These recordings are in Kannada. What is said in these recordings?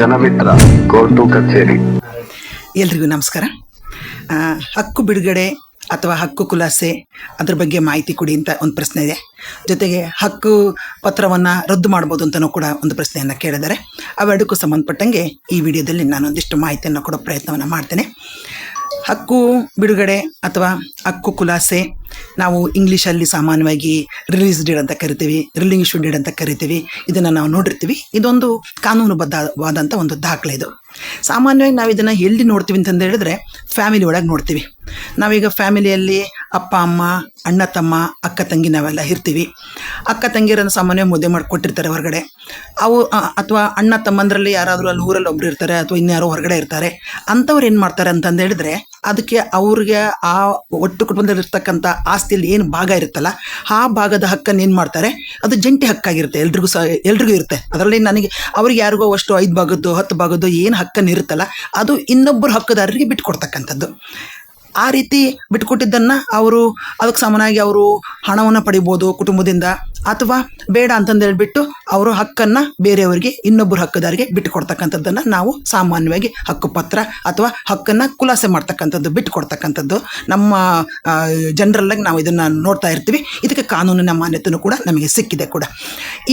ಜನಮಿತ್ರ ಕೋರ್ಟು ಕಚೇರಿ. ಎಲ್ರಿಗೂ ನಮಸ್ಕಾರ. ಹಕ್ಕು ಬಿಡುಗಡೆ ಅಥವಾ ಹಕ್ಕು ಖುಲಾಸೆ ಅದ್ರ ಬಗ್ಗೆ ಮಾಹಿತಿ ಕೊಡಿ ಅಂತ ಒಂದು ಪ್ರಶ್ನೆ ಇದೆ. ಜೊತೆಗೆ ಹಕ್ಕು ಪತ್ರವನ್ನು ರದ್ದು ಮಾಡ್ಬೋದು ಅಂತಲೂ ಕೂಡ ಒಂದು ಪ್ರಶ್ನೆಯನ್ನು ಕೇಳಿದ್ದಾರೆ. ಅವೆರಡಕ್ಕೂ ಸಂಬಂಧಪಟ್ಟಂಗೆ ಈ ವಿಡಿಯೋದಲ್ಲಿ ನಾನು ಒಂದಿಷ್ಟು ಮಾಹಿತಿಯನ್ನು ಕೊಡೋ ಪ್ರಯತ್ನವನ್ನು ಮಾಡ್ತೇನೆ. ಹಕ್ಕು ಬಿಡುಗಡೆ ಅಥವಾ ಹಕ್ಕು ಖುಲಾಸೆ ನಾವು ಇಂಗ್ಲೀಷಲ್ಲಿ ಸಾಮಾನ್ಯವಾಗಿ ರಿಲೀಸ್ ಡೇಡ್ ಅಂತ ಕರಿತೀವಿ ರಿಲೀಸ್ ಡೇಡ್ ಅಂತ ಕರಿತೀವಿ. ಇದನ್ನು ನಾವು ನೋಡಿರ್ತೀವಿ. ಇದೊಂದು ಕಾನೂನುಬದ್ಧವಾದಂಥ ಒಂದು ದಾಖಲೆ ಇದು. ಸಾಮಾನ್ಯವಾಗಿ ನಾವು ಇದನ್ನು ಎಲ್ಲಿ ನೋಡ್ತೀವಿ ಅಂತಂದು ಹೇಳಿದ್ರೆ ಫ್ಯಾಮಿಲಿ ಒಳಗೆ ನೋಡ್ತೀವಿ. ನಾವೀಗ ಫ್ಯಾಮಿಲಿಯಲ್ಲಿ ಅಪ್ಪ, ಅಮ್ಮ, ಅಣ್ಣ, ತಮ್ಮ, ಅಕ್ಕ, ತಂಗಿ ನಾವೆಲ್ಲ ಇರ್ತೀವಿ. ಅಕ್ಕ, ತಂಗಿಯರನ್ನು ಸಾಮಾನ್ಯವಾಗಿ ಮುದ್ದೆ ಮಾಡಿ ಕೊಟ್ಟಿರ್ತಾರೆ ಹೊರಗಡೆ. ಅವು ಅಥವಾ ಅಣ್ಣ, ತಮ್ಮಂದ್ರಲ್ಲಿ ಯಾರಾದರೂ ಅಲ್ಲಿ ಊರಲ್ಲಿ ಒಬ್ರು ಇರ್ತಾರೆ ಅಥವಾ ಇನ್ಯಾರೋ ಹೊರಗಡೆ ಇರ್ತಾರೆ. ಅಂಥವ್ರು ಏನು ಮಾಡ್ತಾರೆ ಅಂತಂದು ಹೇಳಿದ್ರೆ ಅದಕ್ಕೆ ಅವ್ರಿಗೆ ಆ ಒಟ್ಟು ಕುಟುಂಬದಲ್ಲಿ ಇರ್ತಕ್ಕಂಥ ಆಸ್ತಿಯಲ್ಲಿ ಏನು ಭಾಗ ಇರುತ್ತಲ್ಲ, ಆ ಭಾಗದ ಹಕ್ಕನ್ನು ಏನು ಮಾಡ್ತಾರೆ? ಅದು ಜಂಟಿ ಹಕ್ಕಾಗಿರುತ್ತೆ, ಎಲ್ರಿಗೂ ಸಹ, ಎಲ್ರಿಗೂ ಇರುತ್ತೆ. ಅದರಲ್ಲಿ ನನಗೆ, ಅವ್ರಿಗೆ ಯಾರಿಗೋ ಅಷ್ಟು ಐದು ಭಾಗದ್ದು, ಹತ್ತು ಭಾಗದ್ದು ಏನು ಹಕ್ಕನ್ನು ಇರುತ್ತಲ್ಲ, ಅದು ಇನ್ನೊಬ್ಬರು ಹಕ್ಕುದಾರರಿಗೆ ಬಿಟ್ಕೊಡ್ತಕ್ಕಂಥದ್ದು. ಆ ರೀತಿ ಬಿಟ್ಕೊಟ್ಟಿದ್ದನ್ನು ಅವರು, ಅದಕ್ಕೆ ಸಮನಾಗಿ ಅವರು ಹಣವನ್ನು ಪಡಿಬೋದು ಕುಟುಂಬದಿಂದ. ಅಥವಾ ಬೇಡ ಅಂತಂದು ಹೇಳ್ಬಿಟ್ಟು ಅವರು ಹಕ್ಕನ್ನು ಬೇರೆಯವರಿಗೆ ಇನ್ನೊಬ್ಬರು ಹಕ್ಕುದಾರಿಗೆ ಬಿಟ್ಟುಕೊಡ್ತಕ್ಕಂಥದ್ದನ್ನು ನಾವು ಸಾಮಾನ್ಯವಾಗಿ ಹಕ್ಕುಪತ್ರ ಅಥವಾ ಹಕ್ಕನ್ನು ಖುಲಾಸೆ ಮಾಡ್ತಕ್ಕಂಥದ್ದು, ಬಿಟ್ಟುಕೊಡ್ತಕ್ಕಂಥದ್ದು. ನಮ್ಮ ಜನರಲ್ಲಾಗಿ ನಾವು ಇದನ್ನು ನೋಡ್ತಾ ಇರ್ತೀವಿ. ಇದಕ್ಕೆ ಕಾನೂನಿನ ಮಾನ್ಯತೆಯೂ ಕೂಡ ನಮಗೆ ಸಿಕ್ಕಿದೆ ಕೂಡ.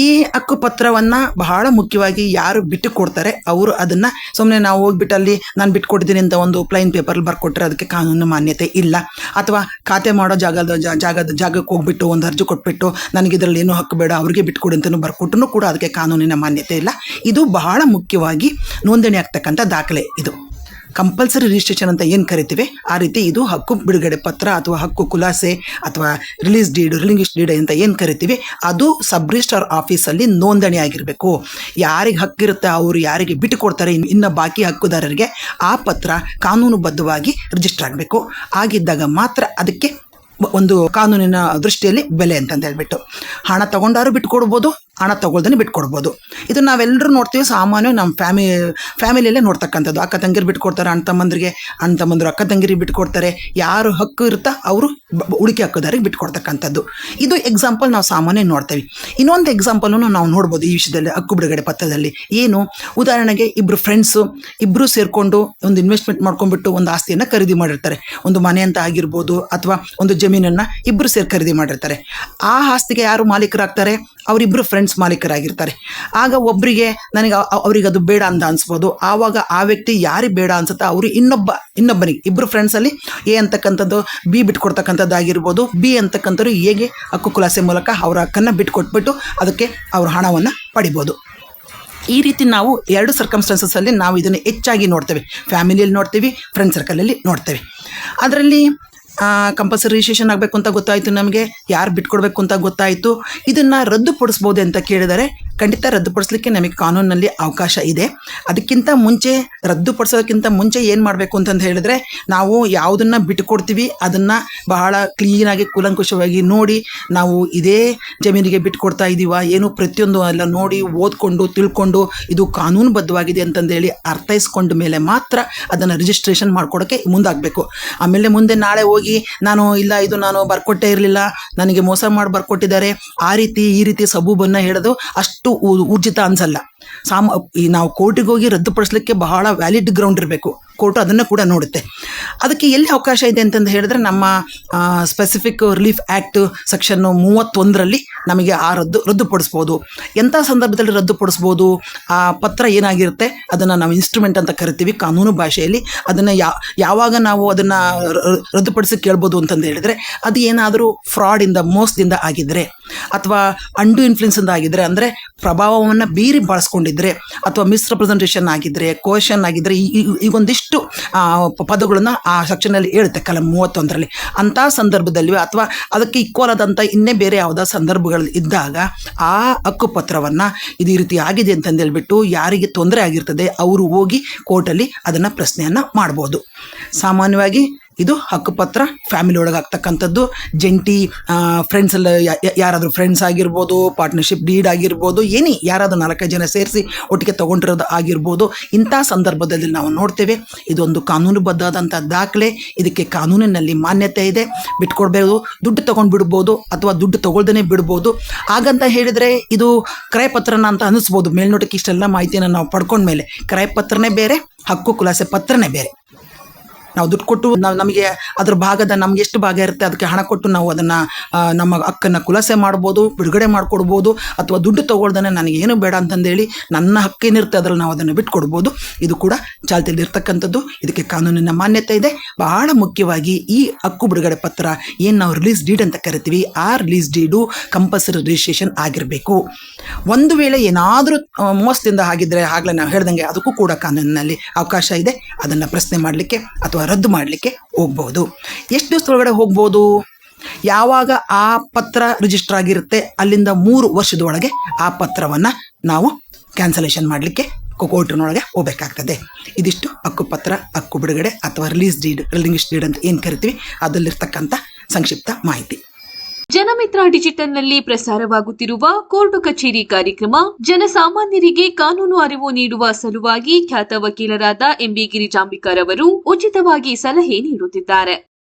ಈ ಹಕ್ಕುಪತ್ರವನ್ನು ಬಹಳ ಮುಖ್ಯವಾಗಿ ಯಾರು ಬಿಟ್ಟು ಕೊಡ್ತಾರೆ ಅವರು ಅದನ್ನು ಸುಮ್ಮನೆ ನಾವು ಹೋಗ್ಬಿಟ್ಟು ಅಲ್ಲಿ ನಾನು ಬಿಟ್ಕೊಟ್ಟಿದ್ದೀನಿ ಅಂತ ಒಂದು ಪ್ಲೈನ್ ಪೇಪರಲ್ಲಿ ಬರ್ಕೊಟ್ರೆ ಅದಕ್ಕೆ ಕಾನೂನು ಮಾನ್ಯತೆ ಇಲ್ಲ. ಅಥವಾ ಖಾತೆ ಮಾಡೋ ಜಾಗದ ಜಾಗದ ಜಾಗಕ್ಕೆ ಹೋಗ್ಬಿಟ್ಟು ಒಂದು ಅರ್ಜಿ ಕೊಟ್ಬಿಟ್ಟು, ನನಗೆ ಇದರಲ್ಲಿ ಏನೂ ಹಕ್ಕು ಬೇಡ ಅವ್ರಿಗೆ ಬಿಟ್ಕೊಡಿ ಅಂತಲೂ ಬರ್ಕೊಟ್ಟು ಕೂಡ ಅದಕ್ಕೆ ಕಾನೂನಿನ ಮಾನ್ಯತೆ ಇಲ್ಲ. ಇದು ಬಹಳ ಮುಖ್ಯವಾಗಿ ನೋಂದಣಿ ಆಗ್ತಕ್ಕಂಥ ದಾಖಲೆ ಇದು. ಕಂಪಲ್ಸರಿ ರಿಜಿಸ್ಟ್ರೇಷನ್ ಅಂತ ಏನು ಕರಿತೀವಿ? ಆ ರೀತಿ ಇದು ಹಕ್ಕು ಬಿಡುಗಡೆ ಪತ್ರ ಅಥವಾ ಹಕ್ಕು ಖುಲಾಸೆ ಅಥವಾ ರಿಲೀಸ್ ಡೀಡ್ ರಿಲೀಸ್ ಡೀಡ್ ಅಂತ ಏನು ಕರಿತೀವಿ? ಅದು ಸಬ್ ರಿಜಿಸ್ಟ್ರಾರ್ ಆಫೀಸಲ್ಲಿ ನೋಂದಣಿ ಆಗಿರಬೇಕು. ಯಾರಿಗೆ ಹಕ್ಕಿರುತ್ತೆ ಅವರು ಯಾರಿಗೆ ಬಿಟ್ಟು ಕೊಡ್ತಾರೆ ಇನ್ನು ಬಾಕಿ ಹಕ್ಕುದಾರರಿಗೆ ಆ ಪತ್ರ ಕಾನೂನುಬದ್ಧವಾಗಿ ರಿಜಿಸ್ಟರ್ ಆಗಬೇಕು. ಆಗಿದ್ದಾಗ ಮಾತ್ರ ಅದಕ್ಕೆ ಒಂದು ಕಾನೂನಿನ ದೃಷ್ಟಿಯಲ್ಲಿ ಬೆಲೆ ಅಂತಂದು ಹೇಳ್ಬಿಟ್ಟು ಹಣ ತಗೊಂಡಾರು ಬಿಟ್ಕೊಡ್ಬೋದು ಹಣ ತಗೊಳ್ದೇ ಬಿಟ್ಕೊಡ್ಬೋದು. ಇದು ನಾವೆಲ್ಲರೂ ನೋಡ್ತೀವಿ ಸಾಮಾನ್ಯ ನಮ್ಮ ಫ್ಯಾಮಿ, ಫ್ಯಾಮಿಲಿಯಲ್ಲೇ ನೋಡ್ತಕ್ಕಂಥದ್ದು. ಅಕ್ಕ ತಂಗಿರು ಬಿಟ್ಕೊಡ್ತಾರೆ, ಅಣ್ಣ ತಮ್ಮಂದ್ರಿಗೆ, ಅಣ್ಣ ತಮ್ಮಂದ್ರು ಅಕ್ಕ ತಂಗಿರಿಗೆ ಬಿಟ್ಕೊಡ್ತಾರೆ. ಯಾರು ಹಕ್ಕು ಇರುತ್ತಾ ಅವರು ಉಳಿಕೆ ಹಕ್ಕುದಾರಿಗೆ ಬಿಟ್ಕೊಡ್ತಕ್ಕಂಥದ್ದು. ಇದು ಎಕ್ಸಾಂಪಲ್ ನಾವು ಸಾಮಾನ್ಯ ನೋಡ್ತೇವೆ. ಇನ್ನೊಂದು ಎಕ್ಸಾಂಪಲನ್ನು ನಾವು ನೋಡ್ಬೋದು ಈ ವಿಷಯದಲ್ಲಿ, ಹಕ್ಕು ಬಿಡುಗಡೆ ಪತ್ರದಲ್ಲಿ. ಏನು? ಉದಾಹರಣೆಗೆ ಇಬ್ಬರು ಫ್ರೆಂಡ್ಸು ಇಬ್ಬರು ಸೇರಿಕೊಂಡು ಒಂದು ಇನ್ವೆಸ್ಟ್ಮೆಂಟ್ ಮಾಡ್ಕೊಂಡ್ಬಿಟ್ಟು ಒಂದು ಆಸ್ತಿಯನ್ನು ಖರೀದಿ ಮಾಡಿರ್ತಾರೆ. ಒಂದು ಮನೆ ಅಂತ ಆಗಿರ್ಬೋದು ಅಥವಾ ಒಂದು ಜಮೀನನ್ನು ಇಬ್ಬರು ಸೇರಿ ಖರೀದಿ ಮಾಡಿರ್ತಾರೆ. ಆ ಆಸ್ತಿಗೆ ಯಾರು ಮಾಲೀಕರಾಗ್ತಾರೆ? ಅವರಿಬ್ಬರು ಫ್ರೆಂಡ್ಸ್ ಮಾಲೀಕರಾಗಿರ್ತಾರೆ. ಆಗ ಒಬ್ಬರಿಗೆ ನನಗೆ ಅವರಿಗೆ ಅದು ಬೇಡ ಅಂತ ಅನಿಸ್ಬೋದು. ಆವಾಗ ಆ ವ್ಯಕ್ತಿ ಯಾರಿಗೆ ಬೇಡ ಅನ್ಸುತ್ತೆ ಅವರು ಇನ್ನೊಬ್ಬ, ಇನ್ನೊಬ್ಬನಿಗೆ ಇಬ್ಬರು ಫ್ರೆಂಡ್ಸಲ್ಲಿ ಎ ಅಂತಕ್ಕಂಥದ್ದು, ಬಿ ಬಿಟ್ಕೊಡ್ತಕ್ಕಂಥದ್ದಾಗಿರ್ಬೋದು, ಬಿ ಅಂತಕ್ಕಂಥವ್ರು ಹೇಗೆ ಹಕ್ಕು ಕುಲಾಸೆ ಮೂಲಕ ಅವರ ಹಕ್ಕನ್ನು ಬಿಟ್ಕೊಟ್ಬಿಟ್ಟು ಅದಕ್ಕೆ ಅವರು ಹಣವನ್ನು ಪಡಿಬೋದು. ಈ ರೀತಿ ನಾವು ಎರಡು ಸರ್ಕಮ್ಸ್ಟೆನ್ಸಸ್ಸಲ್ಲಿ ನಾವು ಇದನ್ನು ಹೆಚ್ಚಾಗಿ ನೋಡ್ತೇವೆ. ಫ್ಯಾಮಿಲಿಯಲ್ಲಿ ನೋಡ್ತೀವಿ ಫ್ರೆಂಡ್ ಸರ್ಕಲಲ್ಲಿ ನೋಡ್ತೇವೆ. ಅದರಲ್ಲಿ ಕಂಪಲ್ಸರಿ ರಿಜಿಸ್ಟ್ರೇಷನ್ ಆಗಬೇಕು ಅಂತ ಗೊತ್ತಾಯಿತು ನಮಗೆ. ಯಾರು ಬಿಟ್ಕೊಡ್ಬೇಕು ಅಂತ ಗೊತ್ತಾಯಿತು. ಇದನ್ನು ರದ್ದುಪಡಿಸ್ಬೋದು ಅಂತ ಕೇಳಿದರೆ. ಖಂಡಿತ ರದ್ದುಪಡಿಸ್ಲಿಕ್ಕೆ ನಮಗೆ ಕಾನೂನಿನಲ್ಲಿ ಅವಕಾಶ ಇದೆ. ಅದಕ್ಕಿಂತ ಮುಂಚೆ, ರದ್ದುಪಡಿಸೋದಕ್ಕಿಂತ ಮುಂಚೆ ಏನು ಮಾಡಬೇಕು ಅಂತಂದು ಹೇಳಿದ್ರೆ, ನಾವು ಯಾವುದನ್ನು ಬಿಟ್ಟುಕೊಡ್ತೀವಿ, ಅದನ್ನು ಬಹಳ ಕ್ಲೀನಾಗಿ ಕೂಲಂಕುಷವಾಗಿ ನೋಡಿ, ನಾವು ಇದೇ ಜಮೀನಿಗೆ ಬಿಟ್ಕೊಡ್ತಾ ಇದ್ದೀವ ಏನು ಪ್ರತಿಯೊಂದು ಎಲ್ಲ ನೋಡಿ, ಓದ್ಕೊಂಡು, ತಿಳ್ಕೊಂಡು, ಇದು ಕಾನೂನುಬದ್ಧವಾಗಿದೆ ಅಂತಂದೇಳಿ ಅರ್ಥೈಸ್ಕೊಂಡ ಮೇಲೆ ಮಾತ್ರ ಅದನ್ನು ರಿಜಿಸ್ಟ್ರೇಷನ್ ಮಾಡ್ಕೊಡೋಕ್ಕೆ ಮುಂದಾಗಬೇಕು. ಆಮೇಲೆ ಮುಂದೆ ನಾಳೆ ಹೋಗಿ, ನಾನು ಇಲ್ಲ, ಇದು ನಾನು ಬರ್ಕೊಟ್ಟೇ ಇರಲಿಲ್ಲ, ನನಗೆ ಮೋಸ ಮಾಡಿ ಬರ್ಕೊಟ್ಟಿದ್ದಾರೆ, ಆ ರೀತಿ, ಈ ರೀತಿ ಸಬೂಬನ್ನು ಹೇಳೋದು ಅಷ್ಟು ಊ- ಊರ್ಜಿತ ಅನ್ಸಲ್ಲ. ಸಾಮ ನಾವು ಕೋರ್ಟಿಗೆ ಹೋಗಿ ರದ್ದುಪಡಿಸ್ಲಿಕ್ಕೆ ಬಹಳ ವ್ಯಾಲಿಡ್ ಗ್ರೌಂಡ್ ಇರಬೇಕು. ಕೋರ್ಟ್ ಅದನ್ನು ಕೂಡ ನೋಡುತ್ತೆ. ಅದಕ್ಕೆ ಎಲ್ಲಿ ಅವಕಾಶ ಇದೆ ಅಂತಂದು ಹೇಳಿದ್ರೆ ನಮ್ಮ ಸ್ಪೆಸಿಫಿಕ್ ರಿಲೀಫ್ ಆ್ಯಕ್ಟ್ ಸೆಕ್ಷನ್ನು ಮೂವತ್ತೊಂದರಲ್ಲಿ ನಮಗೆ ಆ ರದ್ದು, ರದ್ದುಪಡಿಸ್ಬೋದು. ಎಂಥ ಸಂದರ್ಭದಲ್ಲಿ ರದ್ದುಪಡಿಸ್ಬೋದು? ಆ ಪತ್ರ ಏನಾಗಿರುತ್ತೆ? ಅದನ್ನು ನಾವು ಇನ್ಸ್ಟ್ರೂಮೆಂಟ್ ಅಂತ ಕರಿತೀವಿ, ಕಾನೂನು ಭಾಷೆಯಲ್ಲಿ. ಅದನ್ನು ಯಾವಾಗ ನಾವು ಅದನ್ನು ರದ್ದುಪಡಿಸಿ ಕೇಳ್ಬೋದು ಅಂತಂದು ಹೇಳಿದರೆ, ಅದು ಏನಾದರೂ ಫ್ರಾಡಿಂದ ಮೋಸದಿಂದ ಆಗಿದ್ದರೆ ಅಥವಾ ಅಂಡು ಇನ್ಫ್ಲುಯೆನ್ಸಿಂದ ಆಗಿದ್ದರೆ ಅಂದರೆ ಪ್ರಭಾವವನ್ನು ಬೀರಿ ಬಳಸ್ಕೊಂಡಿದ್ದರೆ ಅಥವಾ ಮಿಸ್ರೆಪ್ರೆಸೆಂಟೇಷನ್ ಆಗಿದ್ದರೆ ಕೋಶನ್ ಆಗಿದ್ದರೆ ಈ- ಈಗೊಂದಿಷ್ಟು ಪದಗಳನ್ನು ಸೆಕ್ಷನಲ್ಲಿ ಹೇಳುತ್ತೆ ಕಲ ಮೂವತ್ತೊಂದರಲ್ಲಿ. ಅಂಥ ಸಂದರ್ಭದಲ್ಲಿ ಅಥವಾ ಅದಕ್ಕೆ ಈಕ್ವಲ್ ಆದಂಥ ಇನ್ನೇ ಬೇರೆ ಯಾವುದೋ ಸಂದರ್ಭಗಳಲ್ಲಿ ಇದ್ದಾಗ ಆ ಹಕ್ಕುಪತ್ರವನ್ನು ಇದು ಈ ರೀತಿ ಆಗಿದೆ ಅಂತಂದೇಳ್ಬಿಟ್ಟು ಯಾರಿಗೆ ತೊಂದರೆ ಆಗಿರ್ತದೆ, ಅವರು ಹೋಗಿ ಕೋರ್ಟಲ್ಲಿ ಅದನ್ನು ಪ್ರಶ್ನೆಯನ್ನು ಮಾಡ್ಬೋದು. ಸಾಮಾನ್ಯವಾಗಿ ಇದು ಹಕ್ಕುಪತ್ರ ಫ್ಯಾಮಿಲಿ ಒಳಗೆ ಆಗ್ತಕ್ಕಂಥದ್ದು. ಜಂಟಿ ಫ್ರೆಂಡ್ಸ್ ಎಲ್ಲ ಯಾರಾದರೂ ಫ್ರೆಂಡ್ಸ್ ಆಗಿರ್ಬೋದು ಪಾರ್ಟ್ನರ್ಶಿಪ್ ಡೀಡ್ ಆಗಿರ್ಬೋದು, ಏನಿ ಯಾರಾದರೂ ನಾಲ್ಕೈದು ಜನ ಸೇರಿಸಿ ಒಟ್ಟಿಗೆ ತೊಗೊಂಡಿರೋದು ಆಗಿರ್ಬೋದು, ಇಂಥ ಸಂದರ್ಭದಲ್ಲಿ ನಾವು ನೋಡ್ತೇವೆ. ಇದೊಂದು ಕಾನೂನುಬದ್ಧವಾದಂಥ ದಾಖಲೆ. ಇದಕ್ಕೆ ಕಾನೂನಿನಲ್ಲಿ ಮಾನ್ಯತೆ ಇದೆ. ಬಿಟ್ಕೊಡ್ಬೋದು, ದುಡ್ಡು ತೊಗೊಂಡು ಬಿಡ್ಬೋದು, ಅಥವಾ ದುಡ್ಡು ತೊಗೊಳ್ದೇ ಬಿಡ್ಬೋದು. ಹಾಗಂತ ಹೇಳಿದರೆ ಇದು ಕ್ರಯಪತ್ರನ ಅಂತ ಅನ್ನಿಸ್ಬೋದು. ಮೇಲ್ನೋಟಕ್ಕೆ ಇಷ್ಟೆಲ್ಲ ಮಾಹಿತಿಯನ್ನು ನಾವು ಪಡ್ಕೊಂಡ್ಮೇಲೆ ಕ್ರಯಪತ್ರನೇ ಬೇರೆ, ಹಕ್ಕು, ಖುಲಾಸೆ ಪತ್ರನೇ ಬೇರೆ. ನಾವು ದುಡ್ಡು ಕೊಟ್ಟು ನಾವು ನಮಗೆ ಅದ್ರ ಭಾಗದ ನಮ್ಗೆ ಎಷ್ಟು ಭಾಗ ಇರುತ್ತೆ ಅದಕ್ಕೆ ಹಣ ಕೊಟ್ಟು ನಾವು ಅದನ್ನ ನಮ್ಮ ಹಕ್ಕನ್ನು ಕುಲಸೆ ಮಾಡ್ಬೋದು, ಬಿಡುಗಡೆ ಮಾಡಿಕೊಡ್ಬೋದು, ಅಥವಾ ದುಡ್ಡು ತಗೊಳ್ದೇ ನನಗೆ ಏನು ಬೇಡ ಅಂತಂದೇಳಿ ನನ್ನ ಹಕ್ಕೇನಿರುತ್ತೆ ಅದರಲ್ಲಿ ನಾವು ಅದನ್ನು ಬಿಟ್ಕೊಡ್ಬೋದು. ಇದು ಕೂಡ ಚಾಲ್ತಿಯಲ್ಲಿ ಇರ್ತಕ್ಕಂಥದ್ದು. ಇದಕ್ಕೆ ಕಾನೂನಿನ ಮಾನ್ಯತೆ ಇದೆ. ಬಹಳ ಮುಖ್ಯವಾಗಿ ಈ ಹಕ್ಕು ಬಿಡುಗಡೆ ಪತ್ರ ಏನು ನಾವು ರಿಲೀಸ್ ಡೀಡ್ ಅಂತ ಕರಿತೀವಿ, ಆ ರಿಲೀಸ್ ಡೀಡು ಕಂಪಲ್ಸರಿ ರಿಜಿಸ್ಟ್ರೇಷನ್ ಆಗಿರಬೇಕು. ಒಂದು ವೇಳೆ ಏನಾದರೂ ಮೋಸದಿಂದ ಆಗಿದ್ದರೆ ಆಗಲೇ ನಾವು ಹೇಳ್ದಂಗೆ ಅದಕ್ಕೂ ಕೂಡ ಕಾನೂನಿನಲ್ಲಿ ಅವಕಾಶ ಇದೆ. ಅದನ್ನು ಪ್ರಶ್ನೆ ಮಾಡಲಿಕ್ಕೆ ಅಥವಾ ರದ್ದು ಮಾಡಲಿಕ್ಕೆ ಹೋಗ್ಬೋದು. ಎಷ್ಟು ದಿವಸದೊಳಗಡೆ ಹೋಗ್ಬೋದು? ಯಾವಾಗ ಆ ಪತ್ರ ರಿಜಿಸ್ಟರ್ ಆಗಿರುತ್ತೆ, ಅಲ್ಲಿಂದ ಮೂರು ವರ್ಷದೊಳಗೆ ಆ ಪತ್ರವನ್ನು ನಾವು ಕ್ಯಾನ್ಸಲೇಷನ್ ಮಾಡಲಿಕ್ಕೆ ಕೋರ್ಟಿನೊಳಗೆ ಹೋಗಬೇಕಾಗ್ತದೆ. ಇದಿಷ್ಟು ಹಕ್ಕುಪತ್ರ, ಹಕ್ಕು ಬಿಡುಗಡೆ ಅಥವಾ ರಿಲೀಸ್ ಡೀಡ್ ರಿಲಿಂಗ್ ಡೀಡ್ ಅಂತ ಏನು ಕರಿತೀವಿ, ಅದರಲ್ಲಿರ್ತಕ್ಕಂಥ ಸಂಕ್ಷಿಪ್ತ ಮಾಹಿತಿ. ಜನಮಿತ್ರ ಡಿಜಿಟಲ್ನಲ್ಲಿ ಪ್ರಸಾರವಾಗುತ್ತಿರುವ ಕೋರ್ಟು ಕಚೇರಿ ಕಾರ್ಯಕ್ರಮ ಜನಸಾಮಾನ್ಯರಿಗೆ ಕಾನೂನು ಅರಿವು ನೀಡುವ ಸಲುವಾಗಿ ಖ್ಯಾತ ವಕೀಲರಾದ ಎಂಬಿ ಗಿರಿಜಾಂಬಿಕರ್ ಅವರು ಉಚಿತವಾಗಿ ಸಲಹೆ ನೀಡುತ್ತಿದ್ದಾರೆ.